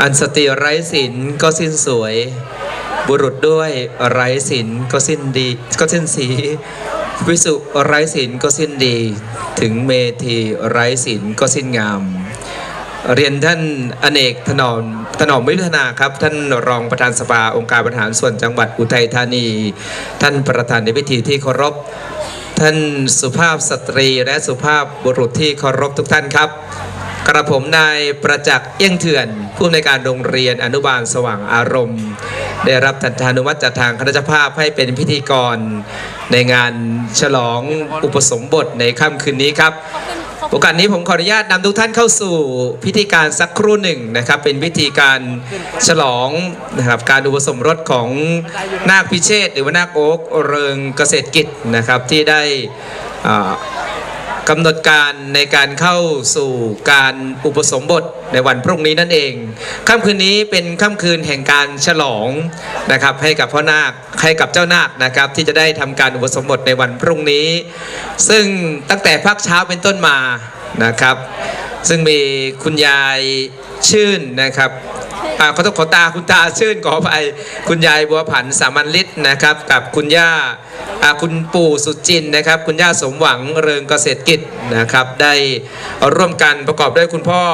อันสติไร้ศีลก็สิ้นสวย บุรุษด้วยไร้ศีลก็สิ้นดี ก็สิ้นสี วิสุไร้ศีลก็สิ้นดี ถึงเมธีไร้ศีลก็สิ้นงาม เรียนท่านอเนกถนอมถนอมวิทนาครับ ท่านรองประธานสภาองค์การบริหารส่วนจังหวัดอุทัยธานี ท่านประธานในพิธีที่เคารพท่านสุภาพสตรีและสุภาพบุรุษที่เคารพทุกท่านครับ กระผมนายประจักษ์เอี้ยงเถื่อน ผู้ในวยการโรงเรียนอนุบาลสว่างอารมณ์ ได้รับทันทานุมัติจากทางคณะเจ้าภาพให้เป็นพิธีกรในงานฉลองอุปสมบทในค่ำคืนนี้ครับโอกาสนี้ผมขออนุญาตนำทุกท่านเข้าสู่พิธีการสักครู่หนึ่งนะครับ เป็นพิธีการฉลองนะครับการอุปสมรสของนาคพิเชษหรือว่านาคโอ๊กเริงเกษตรกิจนะครับที่ได้อ่า กำหนดการในการเข้าสู่การอุปสมบทในวันพรุ่งนี้นั่นเองค่ำคืนนี้เป็นค่ำคืนแห่งการฉลองนะครับให้กับพ่อนาคให้กับเจ้านาคนะครับที่จะได้ทำการอุปสมบทในวันพรุ่งนี้ ซึ่งตั้งแต่ภาคเช้าเป็นต้นมานะครับ ซึ่งมีคุณยายชื่นนะครับ อ่าขอโทษขอตาคุณตาชื่นขอไปคุณยายบัวผันสามัญฤทธิ์นะครับ กับคุณย่าอ่าคุณปู่สุจินนะครับ คุณย่าสมหวังเริงเกษตรกิจนะครับ ได้ร่วมกันประกอบด้วยคุณพ่อ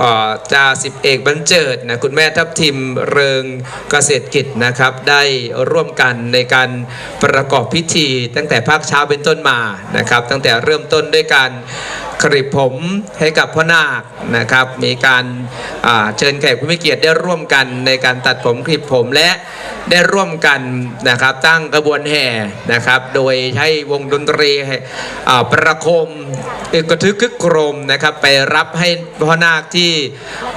อ่จ่าสิบเอกบรรเจิดนะคุณแม่ทัพทิมเริงเกษตรกิจนะครับ ได้ร่วมกันในการประกอบพิธีตั้งแต่ภาคเช้าเป็นต้นมานะครับ ตั้งแต่เริ่มต้นด้วยการ คริบผมให้กับพ่อนาคนะครับ มีการเชิญแขกผู้มีเกียรติได้ร่วมกันในการตัดผมคลิปผมและได้ร่วมกันนะครับตั้งกระบวนแห่นะครับ โดยใช้วงดนตรีประโคมอึกระทึกคึกโครมนะครับ ไปรับให้พ่อนาคที่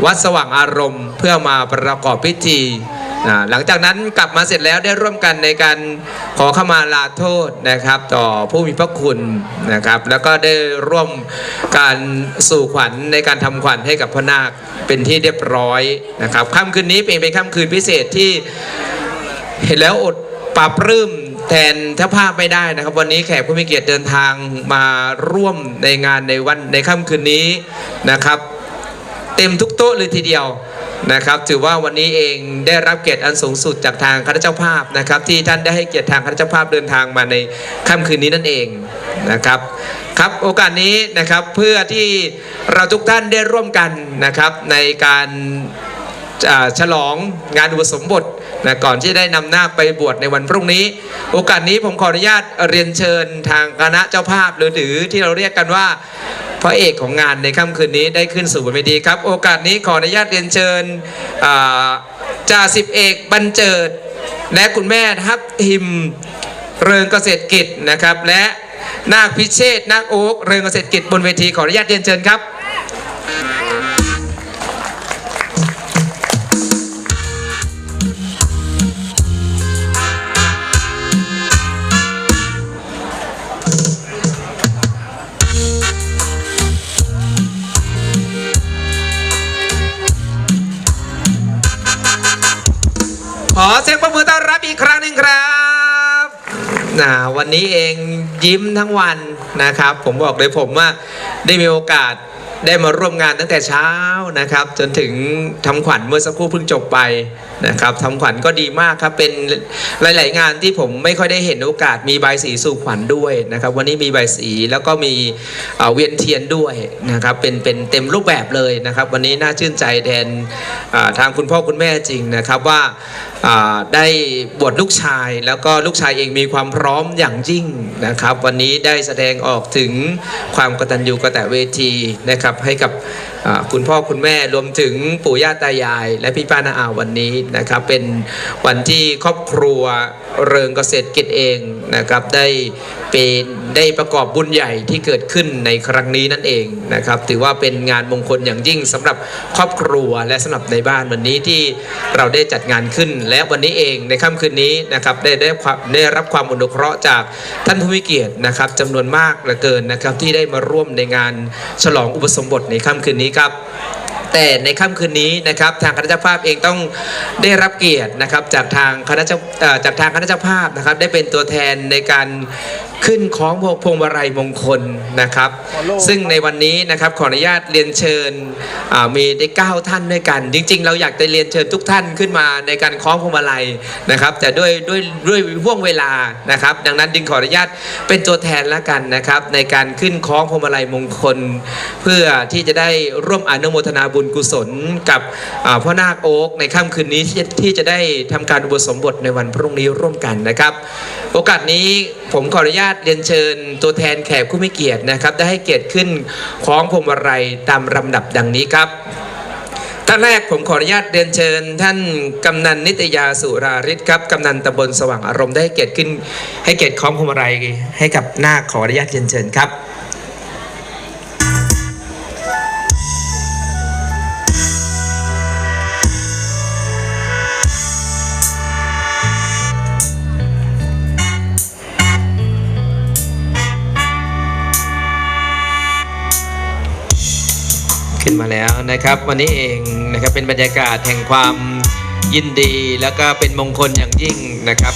วัดสว่างอารมณ์ เพื่อมาประกอบพิธี หลังจากนั้นกลับมาเสร็จแล้วได้ร่วมกันในการขอขมาลาโทษนะครับ ต่อผู้มีพระคุณนะครับ แล้วก็ได้ร่วมการสู่ขวัญในการทำขวัญให้กับพระนาคเป็นที่เรียบร้อยนะครับค่ำคืนนี้เป็นเป็นค่ำคืนพิเศษที่เห็นแล้วอดปราบปลื้มแทนเจ้าภาพไม่ได้นะครับ วันนี้แขกผู้มีเกียรติเดินทางมาร่วมในงานในวันในค่ำคืนนี้นะครับ เต็มทุกโต๊ะเลยทีเดียว นะครับ ถือว่าวันนี้เองได้รับเกียรติอันสูงสุดจากทางคณะเจ้าภาพนะครับ ที่ท่านได้ให้เกียรติทางคณะเจ้าภาพเดินทางมาในค่ำคืนนี้นั่นเองนะครับครับโอกาสนี้นะครับเพื่อที่เราทุกท่านได้ร่วมกันนะครับในการฉลองงานอุปสมบท นะก่อนที่ได้นำหน้าคไปบวชในวันพรุ่งนี้ โอกาสนี้ผมขออนุญาตเรียนเชิญทางคณะเจ้าภาพหรือหรือที่เราเรียกกันว่าพระเอกของงานในค่ำคืนนี้ได้ขึ้นสู่บนเวทีครับ โอกาสนี้ขออนุญาตเรียนเชิญจ่าสิบเอกบรรเจิด และคุณแม่ทัพทิมเริงเกษตรกิจนะครับ และนาคพิเชษนาคโอ๊กเริงเกษตรกิจบนเวทีขออนุญาตเรียนเชิญครับ อเสียงปรบมือต้อนรับอีกครั้งหนึ่งครับนะวันนี้เองยิ้มทั้งวันนะครับ ผมบอกเลยผมว่าได้มีโอกาส ได้มาร่วมงานตั้งแต่เช้านะครับ จนถึงทำขวัญเมื่อสักครู่เพิ่งจบไปนะครับทำขวัญก็ดีมากครับ เป็นหลาย ๆ งานที่ผมไม่ค่อยได้เห็นโอกาสมีใบสีสู่ขวัญด้วยนะครับ วันนี้มีใบสีแล้วก็มีเเวียนเทียนด้วยนะครับ เป็นเป็นเต็มรูปแบบเลยนะครับ วันนี้น่าชื่นใจแทนทางคุณพ่อคุณแม่จริงนะครับว่าอ่าได้บวชลูกชาย แล้วก็ลูกชายเองมีความพร้อมอย่างยิ่งนะครับ วันนี้ได้แสดงออกถึงความกตัญญูกตเวทีนะครับให้กับคุณพ่อคุณแม่รวมถึงปู่ย่าตายาย และพี่ป้านาอาวันนี้นะครับเป็นวันที่ครอบครัวเริงเกษตรกิจเองนะครับได้ เป็นได้ประกอบบุญใหญ่ที่เกิดขึ้นในครั้งนี้นั่นเองนะครับ ถือว่าเป็นงานมงคลอย่างยิ่งสำหรับครอบครัวและสำหรับในบ้านวันนี้ที่เราได้จัดงานขึ้น และวันนี้เองในค่ำคืนนี้นะครับได้ได้ได้รับความอนุเคราะห์จากท่านผู้มีเกียรตินะครับจำนวนมากเหลือเกินนะครับที่ได้มาร่วมในงานฉลองอุปสมบทในค่ำคืนนี้ครับ แต่ในค่ำคืนนี้นะครับทางคณะเจ้าภาพเองต้องได้รับเกียรตินะครับจากทางคณะเจ้าเอ่อจากทางคณะเจ้าภาพนะครับ ได้เป็นตัวแทนในการขึ้นของพวงมาลัยมงคลนะครับ ซึ่งในวันนี้นะครับขออนุญาตเรียนเชิญอ่ามีได้เก้าท่านด้วยกัน จริง ๆ เราอยากจะเรียนเชิญทุกท่านขึ้นมาในการคล้องพวงมาลัยนะครับ แต่ด้วยด้วยด้วยห่วงเวลานะครับ ดังนั้นจึงขออนุญาตเป็นตัวแทนละกันนะครับ ในการขึ้นคล้องพวงมาลัยมงคล เพื่อที่จะได้ร่วมอนุโมทนาบุญกุศลกับพ่อนาคโอ๊กในค่ำคืนนี้ที่จะที่จะได้ทำการอุปสมบทในวันพรุ่งนี้ร่วมกันนะครับ โอกาสนี้ผมขออนุญาตเรียนเชิญตัวแทนแขกผู้มีเกียรตินะครับ ได้ให้เกียรติขึ้นคล้องพวงมาลัยตามลำดับดังนี้ครับท่านแรกผมขออนุญาตเรียนเชิญ ท่านกำนันนิตยาสุราริศครับกำนันตำบลสว่างอารมณ์ได้ให้เกียรติขึ้น ให้เกียรติคล้องพวงมาลัยให้กับนาคขออนุญาตเรียนเชิญครับ ขึ้นมาแล้วนะครับ วันนี้เองนะครับเป็นบรรยากาศแห่งความยินดีแล้วก็เป็นมงคลอย่างยิ่งนะครับ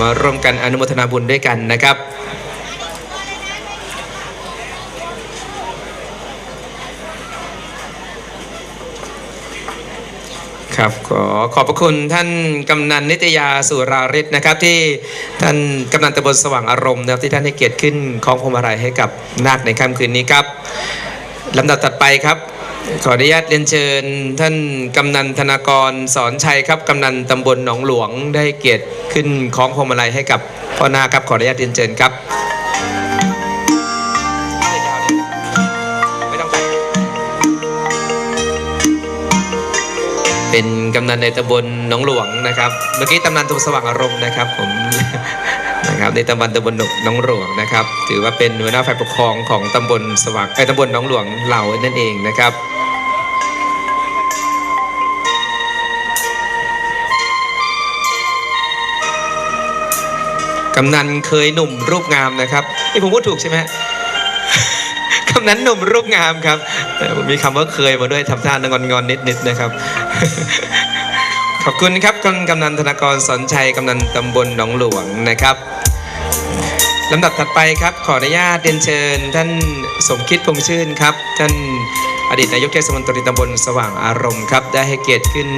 มาร่วมกันอนุโมทนาบุญด้วยกันนะครับครับขอขอบพระคุณท่านกำนันนิตยาสุราริศนะครับ ที่ท่านกำนันตำบลสว่างอารมณ์นะครับที่ท่านให้เกียรติขึ้นคล้องพวงมาลัยให้กับนาคในค่ำคืนนี้ครับ ลำดับถัดไปครับ ขออนุญาตเรียนเชิญ ท่านกำนันธนากรสอนชัยครับกำนันตำบลหนองหลวงได้เกียรติขึ้นคล้องพวงมาลัยให้กับพ่อนาครับขออนุญาตเรียนเชิญครับเป็นกำนันในตำบลหนองหลวงนะครับ เมื่อกี้ตำนานตำบลสว่างอารมณ์นะครับผม นะครับในตำบลตำบลหนองหลวงนะครับ ถือว่าเป็นหัวหน้าฝ่ายปกครองของตำบลสว่างไอ้ตำบลหนองหลวงเหล่านั่นเองนะครับกำนันเคยหนุ่มรูปงามนะครับนี่ผมพูดถูกใช่ไหมกำนันหนุ่มรูปงามครับมีคำว่าเคยมาด้วยทำท่างอนงอนๆนิดๆนะครับ ขอบคุณครับกำกำนันธนากรสอนชัยกำนันตำบลหนองหลวงนะครับ ลำดับถัดไปครับ ขออนุญาตเรียนเชิญ ท่านสมคิดพงชื่นครับ ท่านอดีตนายกเทศมนตรีตำบลสว่างอารมณ์ครับ ได้ให้เกียรติขึ้น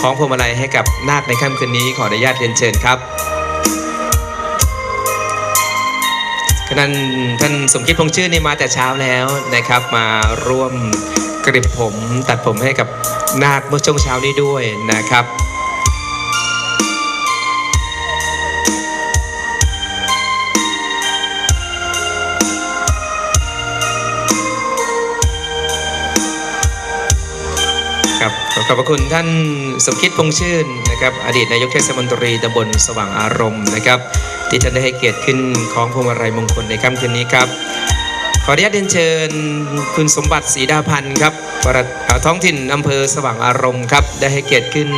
คล้องพวงมาลัยให้กับนาคในค่ำคืนนี้ ขออนุญาตเรียนเชิญครับขณะนั้นท่านสมคิดพงชื่นนี่มาแต่เช้าแล้วนะครับ มาร่วมกริบผมตัดผมให้กับนาคเมื่อช่วงเช้านี้ด้วยนะครับ ขอบพระคุณท่านสมคิดพงชื่นนะครับ อดีตนายกเทศมนตรีตำบลสว่างอารมณ์นะครับ ที่ท่านได้ให้เกียรติขึ้นของพวงมาลัยมงคลในค่ำคืนนี้ครับ ขออนุญาตเรียนเชิญคุณสมบัติศรีดาพันธ์ครับปลัดท้องถิ่นอำเภอสว่างอารมณ์ครับได้ให้เกียรติขึ้น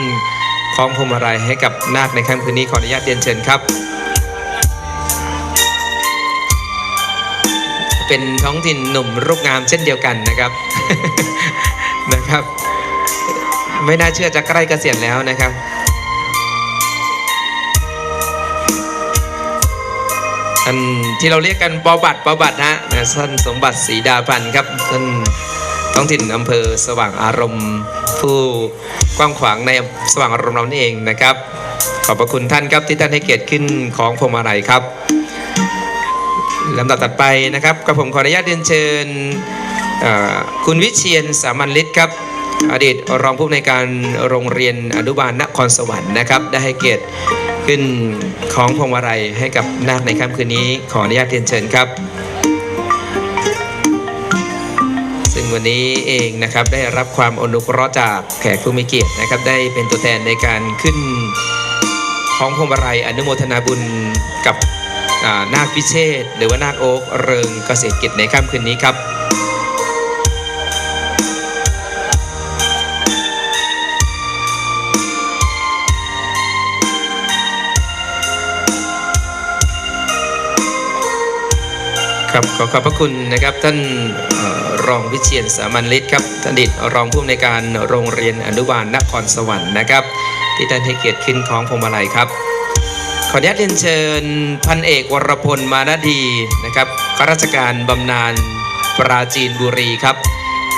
ของพวงมาลัยให้กับนาคในค่ำคืนนี้ขออนุญาตเรียนเชิญครับ เป็นท้องถิ่นหนุ่มรูปงามเช่นเดียวกันนะครับนะครับ ไม่น่าเชื่อจะใกล้เกษียณแล้วนะครับ ท่านที่เราเรียกกันปอบัตรปอบัตรนะฮะนะท่านสมบัติศรีดาพันธ์ครับท่านท้องถิ่นอำเภอสว่างอารมณ์ ผู้กว้างขวางในสว่างอารมณ์เรานี่เองนะครับ ขอบพระคุณท่านครับที่ท่านให้เกียรติขึ้นของพวงมาลัยครับลำดับถัดไปนะครับกับผมขออนุญาตเรียนเชิญคุณวิเชียนสามัญฤทธิ์ครับ อดีตรองผู้อำนวยการโรงเรียนอนุบาลนครสวรรค์นะครับ ได้ให้เกียรติขึ้นของพวงมาลัยให้กับนาคในค่ำคืนนี้ ขออนุญาตเรียนเชิญครับ ซึ่งวันนี้เองนะครับได้รับความอนุเคราะห์จากแขกผู้มีเกียรตินะครับ ได้เป็นตัวแทนในการขึ้นของพวงมาลัยอนุโมทนาบุญกับนาคพิเชษหรือว่านาคโอ๊กเริงเกษตรกิจในค่ำคืนนี้ครับ ครับขอขอบพระคุณนะครับท่านออรองวิเชียนสามัญฤทธิ์ครับท่านอดิตรองผู้อำนวยการโรงเรียนอนุบาลนครสวรรค์นะครับ ที่ท่านให้เกียรติขึ้นของพวงมาลัยครับ ขออนุญาตเรียนเชิญพันเอกวรพลมานาดีนะครับข้าราชการบำนาญปราจีนบุรีครับ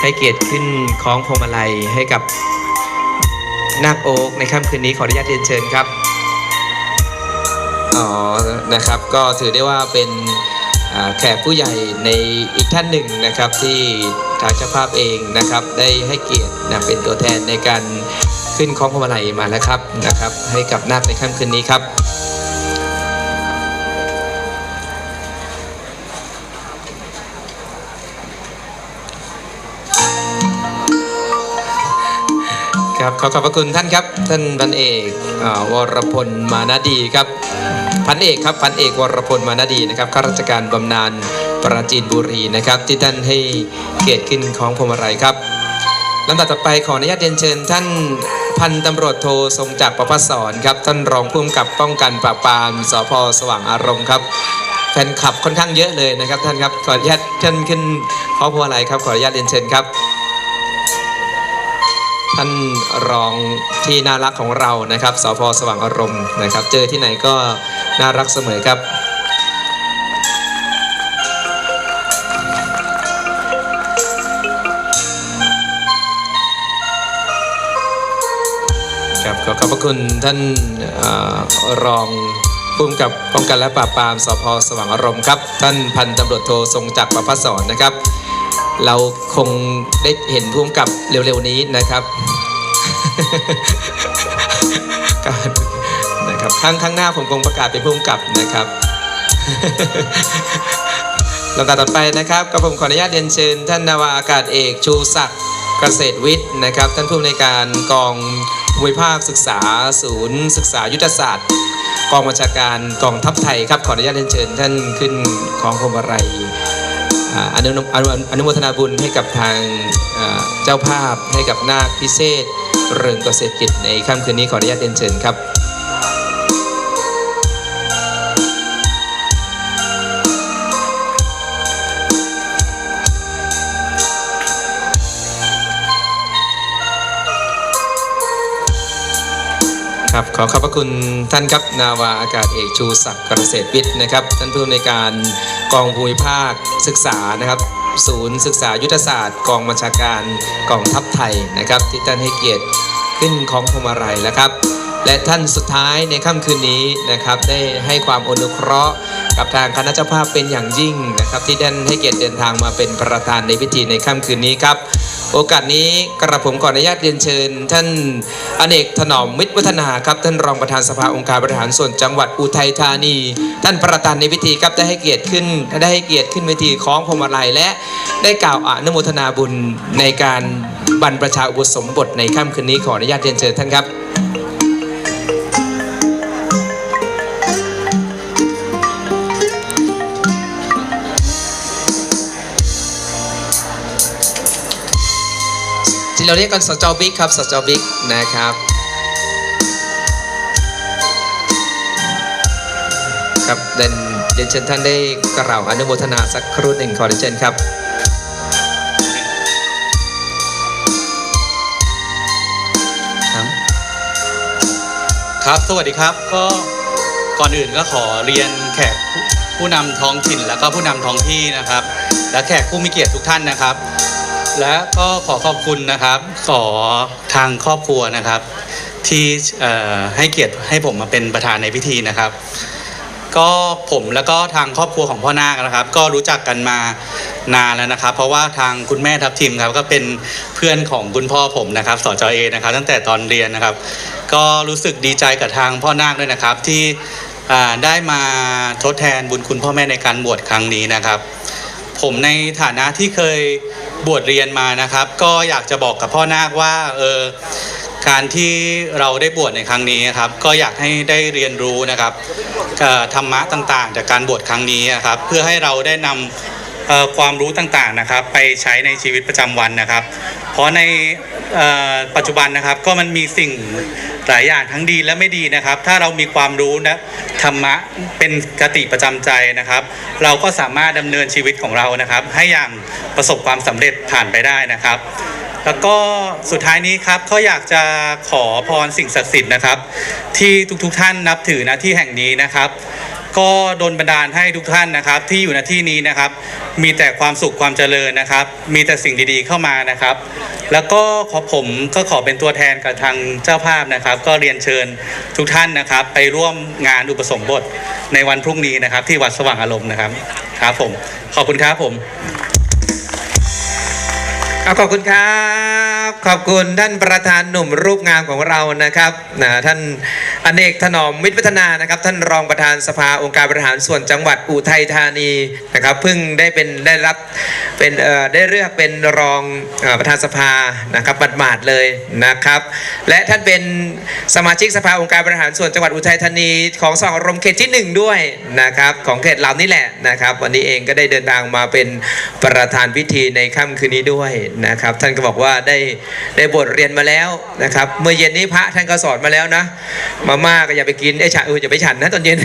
ให้เกียรติขึ้นคล้องพวงมาลัยให้กับนาคโอ๊กในค่ำคืนนี้ขออนุญาตเรียนเชิญครับอ๋อนะครับก็ถือได้ว่าเป็น แขกผู้ใหญ่ในอีกท่านหนึ่งนะครับที่ทางเจ้าภาพเองนะครับได้ให้เกียรตินะเป็นตัวแทนในการขึ้นคล้องพวงมาลัยมาแล้วครับนะครับ ให้กับนาคในค่ำคืนนี้ครับครับขอขอบพระคุณท่านครับ ท่านพันเอกอวรพลมานาดีครับ พันเอกครับพันเอกวรพลมานาดีนะครับข้าราชการบำนาญปราจีนบุรีนะครับ ที่ท่านให้เกียรติขึ้นของพวงมาลัยครับลำดับต่อไปขออนุญาตเรียนเชิญ ท่านพันตำรวจโททรงจักรประพัสสอนครับ ท่านรองผู้กำกับป้องกันปราบปรามสพสว่างอารมณ์ครับแฟนคลับค่อนข้างเยอะเลยนะครับ ท่านครับขออนุญาตท่านขึ้นขอพวงมาลัยครับขออนุญาตเรียนเชิญครับท่านรองที่น่ารักของเรานะครับสพสว่างอารมณ์นะครับ เจอที่ไหนก็ น่ารักเสมอครับครับขอขอบพระคุณท่านอรองผู้กำกับป้องกันและปราบปรามสพสว่างอารมณ์ครับ ท่านพันตำรวจโททรงจักรประพัสสอนนะครับ เราคงได้เห็นผู้กำกับเร็วๆนี้นะครับ รับครั้งข้างหน้าผมคงประกาศเป็นผู้กำกับนะครับลำดับต่อไปนะครับก็ผมขออนุญาตเรียนเชิญ ท่านนาวาอากาศเอกชูศักดิ์เกษตรวิทย์นะครับ ท่านผู้อำนวยการกองภูมิภาคศึกษา ศูนย์ ศึกษายุทธศาสตร์ กองบัญชาการกองทัพไทยครับขออนุญาตเรียนเชิญ ท่านขึ้นของพวงมาลัยอ่าอนุอนุอนุโมทนาบุญให้กับทางเจ้าภาพให้กับนาคพิเศษ เริงเกษตรกิจในค่ำคืนนี้ขออนุญาตเรียนเชิญครับ ครับขอขอบพระคุณท่านครับนาวาอากาศเอกชูศักดิ์เกษตรวิทย์นะครับท่านผู้อำนวยการกองภูมิภาคศึกษานะครับ ศูนย์ศึกษายุทธศาสตร์ กองบัญชาการกองทัพไทยนะครับ ที่ท่านให้เกียรติขึ้นของพวงมาลัยแล้วครับ และท่านสุดท้ายในค่ำคืนนี้นะครับได้ให้ความอนุเคราะห์กับทางคณะเจ้าภาพเป็นอย่างยิ่งนะครับ ที่ท่านให้เกียรติเดินทางมาเป็นประธานในพิธีในค่ำคืนนี้ครับ โอกาสนี้กระผมขออนุญาตเรียนเชิญ ท่านอเนกถนอมมิตรวัฒนาครับ ท่านรองประธานสภาองค์การบริหารส่วนจังหวัดอุทัยธานี ท่านประธานในพิธีครับได้ให้เกียรติขึ้นได้ให้เกียรติขึ้นเวทีคล้องพวงมาลัยและได้กล่าวอนุโมทนาบุญในการบรรพชาอุปสมบทในค่ำคืนนี้ขออนุญาตเรียนเชิญท่านครับ ที่เราเรียกกันสจบิ๊กครับสจบิ๊กนะครับครับเดินเรียนเชิญท่านได้กล่าวอนุโมทนาสักครู่หนึ่งขอเรียนเชิญครับครับ สวัสดีครับ ก็ก่อนอื่นก็ขอเรียนแขกผู้ผู้นำท้องถิ่น แล้วก็ผู้นำท้องที่นะครับ และแขกผู้มีเกียรติทุกท่านนะครับ และก็ขอขอบคุณนะครับ ขอทางครอบครัวนะครับ ที่เอ่อให้เกียรติให้ผมมาเป็นประธานในพิธีนะครับ ก็ผมแล้วก็ทางครอบครัวของพ่อนาคนะครับ ก็รู้จักกันมานานแล้วนะครับ เพราะว่าทางคุณแม่ทัพทิมครับ ก็เป็นเพื่อนของคุณพ่อผมนะครับสจเอนะครับ ตั้งแต่ตอนเรียนนะครับ ก็รู้สึกดีใจกับทางพ่อนาคด้วยนะครับที่อ่าได้มาทดแทนบุญคุณพ่อแม่ในการบวชครั้งนี้นะครับ ผมในฐานะที่เคยบวชเรียนมานะครับ ก็อยากจะบอกกับพ่อนาคว่าเออการที่เราได้บวชในครั้งนี้ครับ ก็อยากให้ได้เรียนรู้นะครับธรรมะต่างๆ จากการบวชครั้งนี้ครับ เพื่อให้เราได้นำเอ่อ ความรู้ต่างๆนะครับ ไปใช้ในชีวิตประจำวันนะครับ เพราะในปัจจุบันนะครับก็มันมีสิ่งหลายอย่างทั้งดีและไม่ดีนะครับ ถ้าเรามีความรู้นะธรรมะเป็นกติประจำใจนะครับ เราก็สามารถดำเนินชีวิตของเรานะครับ ให้อย่างประสบความสำเร็จผ่านไปได้นะครับแล้วก็สุดท้ายนี้ครับเขาอยากจะขอพรสิ่งศักดิ์สิทธิ์นะครับ ที่ทุกๆท่านนับถือน้าที่แห่งนี้นะครับ ก็โดลบันดาลให้ทุกท่านนะครับ ที่อยู่ณที่นี้นะครับ มีแต่ความสุขความเจริญนะครับ มีแต่สิ่งดีๆเข้ามานะครับ แล้วก็ขอผมก็ขอเป็นตัวแทนกับทางเจ้าภาพนะครับ ก็เรียนเชิญทุกท่านนะครับ ไปร่วมงานอุปสมบทในวันพรุ่งนี้นะครับ ที่วัดสว่างอารมณ์นะครับครับผมขอบคุณครับผมเอาขอบคุณครับ ขอบคุณท่านประธานหนุ่มรูปงามของเรานะครับนะท่านอเนกถนอมมิตรพัฒนานะครับ ท่านรองประธานสภาองค์การบริหารส่วนจังหวัดอุทัยธานีนะครับเพิ่งได้เป็นได้รับเป็นเอ่อได้เลือกเป็นรองอประธานสภานะครับบัดหมาดเลยนะครับ และท่านเป็นสมาชิกสภาองค์การบริหารส่วนจังหวัดอุทัยธานีของสองรมเขตที่หนึ่งด้วยนะครับของเขตเรานี่แหละนะครับ วันนี้เองก็ได้เดินทางมาเป็นประธานพิธีในค่ำคืนนี้ด้วยนะครับ ท่านก็บอกว่าได้ได้บทเรียนมาแล้วนะครับเมื่อเย็นนี้พระท่านก็สอนมาแล้วนะ มาม่าก็อย่าไปกินไอ้ฉันเอออย่าไปฉันนะตอนเย็น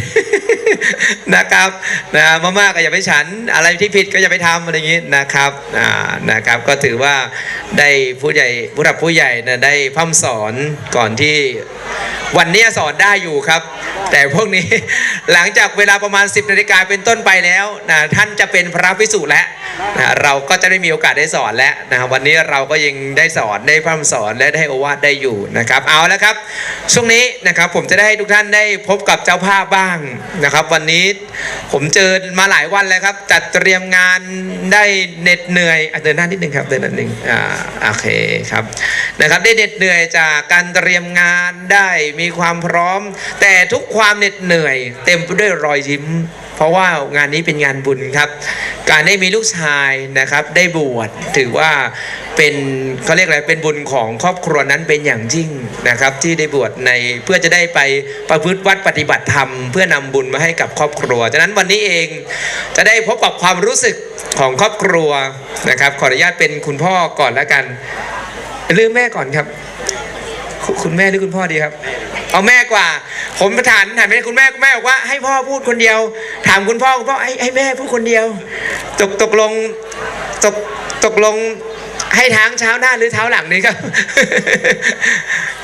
นะครับนะมาม่าก็อย่าไปฉัน อะไรที่ผิดก็อย่าไปทำอะไรอย่างนี้นะครับอ่านะครับก็ถือว่าได้ผู้ใหญ่ผู้หลักผู้ใหญ่นะได้พร่ำสอนก่อนที่วันนี้สอนได้อยู่ครับ แต่พวกนี้หลังจากเวลาประมาณ 10นาฬิกาเป็นต้นไปแล้วนะท่านจะเป็นพระพิสุแล้วนะเราก็จะได้มีโอกาสได้สอนแล้วนะครับวันนี้เราก็ยังได้สอนได้พร่ำสอนและได้โอวาทได้อยู่นะครับเอาแล้วครับ ช่วงนี้นะครับผมจะได้ให้ทุกท่านได้พบกับเจ้าภาพบ้างนะครับ วันนี้ผมเจอมาหลายวันแล้วครับจัดเตรียมงานได้เหน็ดเหนื่อยอเดินหน้านิดนึงครับเดินหน้านิดนึงอ่าโอเคครับนะครับได้เหน็ดเหนื่อยจากการเตรียมงานได้มีความพร้อม แต่ทุกความเหน็ดเหนื่อย เต็มไปด้วยรอยยิ้ม เพราะว่างานนี้เป็นงานบุญครับ การได้มีลูกชายนะครับ ได้บวชถือว่าเป็นเขาเรียกอะไรเป็นบุญของครอบครัวนั้นเป็นอย่างยิ่งนะครับ ที่ได้บวชในเพื่อจะได้ไปประพฤติวัดปฏิบัติธรรม เพื่อนำบุญมาให้กับครอบครัวฉะนั้นวันนี้เองจะได้พบกับความรู้สึกของครอบครัวนะครับ ขออนุญาตเป็นคุณพ่อก่อนแล้วกันลืมแม่ก่อนครับ คุณคุณแม่หรือคุณพ่อดีครับ เอาแม่กว่า ผมถามถามไปคุณแม่คุณแม่บอกว่าให้พ่อพูดคนเดียว ถามคุณพ่อคุณพ่อให้ให้แม่พูดคนเดียว ตกตกลงตกตกลงให้ทางเช้าหน้าหรือเท้าหลังนี่ครับ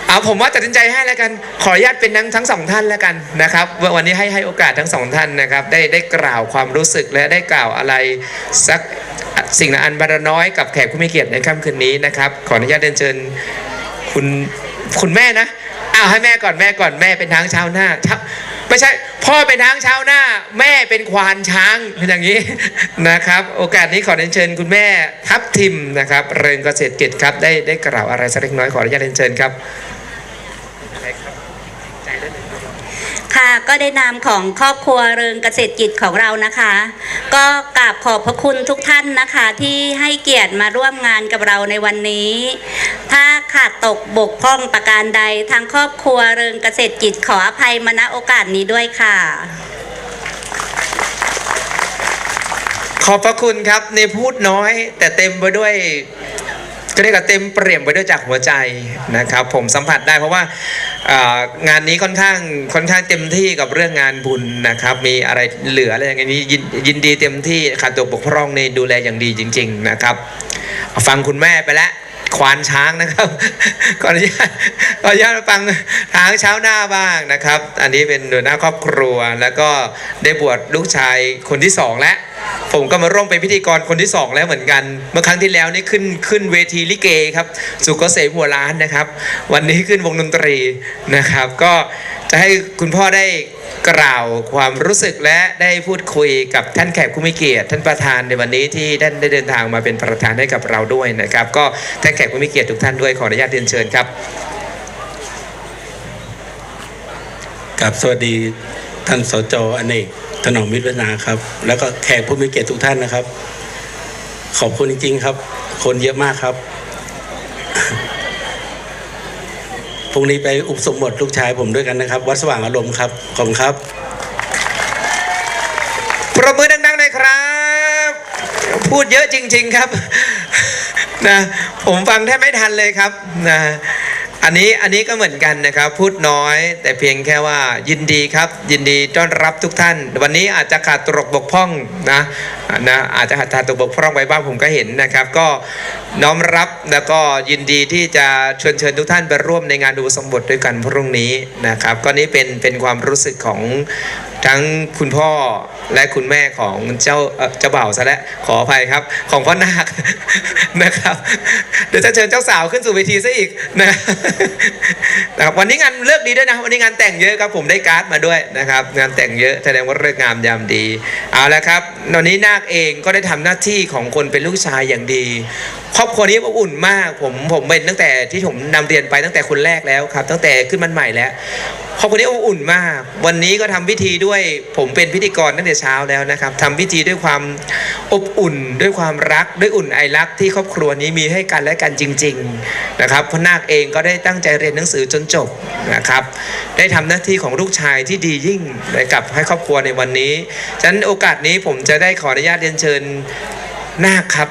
เอาผมว่าตัดสินใจให้แล้วกัน ขออนุญาตเป็นทั้งทั้งสองท่านแล้วกันนะครับวันนี้ให้ให้โอกาสทั้งสองท่านนะครับ ได้ได้กล่าวความรู้สึกและได้กล่าวอะไรสักสิ่งละอันบารน้อยกับแขกผู้มีเกียรติในค่ำคืนนี้นะครับ ขออนุญาตเรียนเชิญคุณ คุณแม่นะอ้าวให้แม่ก่อนแม่ก่อนแม่เป็นทางชาวนาชาไม่ใช่พ่อเป็นทางชาวนาแม่เป็นควานช้างเป็นอย่างนี้นะครับ โอกาสนี้ขอเรียนเชิญคุณแม่ทับทิมนะครับ เริงเกษตรกิจครับได้ได้กล่าวอะไรสักเล็กน้อยขออนุญาตเรียนเชิญครับ ค่ะก็ได้นามของครอบครัวเริงเกษตรกิจของเรานะคะ ก็กราบขอบพระคุณทุกท่านนะคะที่ให้เกียรติมาร่วมงานกับเราในวันนี้ ถ้าขาดตกบกพร่องประการใดทางครอบครัวเริงเกษตรกิจขออภัยมาณโอกาสนี้ด้วยค่ะ ขอบพระคุณครับในพูดน้อย แต่เต็มไปด้วย ก็เรียกว่าเต็มเปี่ยมไปด้วยจากหัวใจนะครับ ผมสัมผัสได้เพราะว่างานนี้ค่อนข้างค่อนข้างเต็มที่กับเรื่องงานบุญนะครับ มีอะไรเหลืออะไรอย่างนี้ยินดีเต็มที่ขาดตัวบกพร่องในดูแลอย่างดีจริง ๆนะครับ ฟังคุณแม่ไปแล้วควานช้างนะครับขออนุญาตขออนุญาตฟังทางเช้าหน้าบ้างนะครับ อันนี้เป็นหัวหน้าครอบครัว แล้วก็ได้บวชลูกชายคนที่สองแล้ว ผมก็มาร่วมเป็นพิธีกรคนที่สองแล้วเหมือนกัน เมื่อครั้งที่แล้วนี่ขึ้นขึ้นเวทีลิเกครับสุกเกษมหัวล้านนะครับ วันนี้ขึ้นวงดนตรีนะครับ ก็จะให้คุณพ่อได้กล่าวความรู้สึกและได้พูดคุยกับท่านแขกผู้มีเกียรติท่านประธานในวันนี้ที่ท่านได้เดินทางมาเป็นประธานให้กับเราด้วยนะครับ ก็ท่านแขกผู้มีเกียรติทุกท่านด้วยขออนุญาตเรียนเชิญครับกับสวัสดีท่านสจอเนก ถนอมมิตรวัฒนาครับ แล้วก็แขกผู้มีเกียรติทุกท่านนะครับ ขอบคุณจริง ๆ ครับ คนเยอะมากครับพรุ่งนี้ไปอุปสมบทลูกชายผมด้วยกันนะครับ วัดสว่างอารมณ์ครับขอบคุณครับปรบมือดังๆหน่อยครับ พูดเยอะจริง ๆครับนะผมฟังแทบไม่ทันเลยครับนะ อันนี้อันนี้ก็เหมือนกันนะครับ พูดน้อย แต่เพียงแค่ว่ายินดีครับ ยินดีต้อนรับทุกท่าน วันนี้อาจจะขาดตกบกพร่องนะนะอาจจะขาดตกบกพร่องไปบ้างผมก็เห็นนะครับ ก็น้อมรับแล้วก็ยินดีที่จะเชิญเชิญทุกท่านไปร่วมในงานดูสมบทด้วยกันพรุ่งนี้นะครับ ก็นี้เป็นเป็นความรู้สึกของ ทั้งคุณพ่อและคุณแม่ของเจ้าเจ้าบ่าวซะแล้วขออภัยครับ ของพ่อนาคนะครับเดี๋ยวจะเชิญเจ้าสาวขึ้นสู่เวทีซะอีกนะนะครับวันนี้งานเลิกดีด้วยนะวันนี้งานแต่งเยอะครับผมได้การ์ดมาด้วยนะครับ งานแต่งเยอะแสดงว่าเลิกงามยามดีเอาละครับตอนนี้นาคเองก็ได้ทำหน้าที่ของคนเป็นลูกชายอย่างดี ครอบครัวนี้อบอุ่นมาก ผมผมเป็นตั้งแต่ที่ผมนำเรียนไปตั้งแต่คนแรกแล้วครับ ตั้งแต่ขึ้นมันใหม่แล้ว ครอบครัวนี้อบอุ่นมาก วันนี้ก็ทำพิธีด้วยผมเป็นพิธีกรตั้งแต่เช้าแล้วนะครับทำพิธีด้วยความอบอุ่น ด้วยความรักด้วยอุ่นไอรักที่ครอบครัวนี้มีให้กันและกันจริง ๆนะครับพนาคเองก็ได้ตั้งใจเรียนหนังสือจนจบนะครับ ได้ทำหน้าที่ของลูกชายที่ดียิ่งให้กับให้ครอบครัวในวันนี้ฉะนั้นโอกาสนี้ผมจะได้ขออนุญาตเรียนเชิญนาคครับ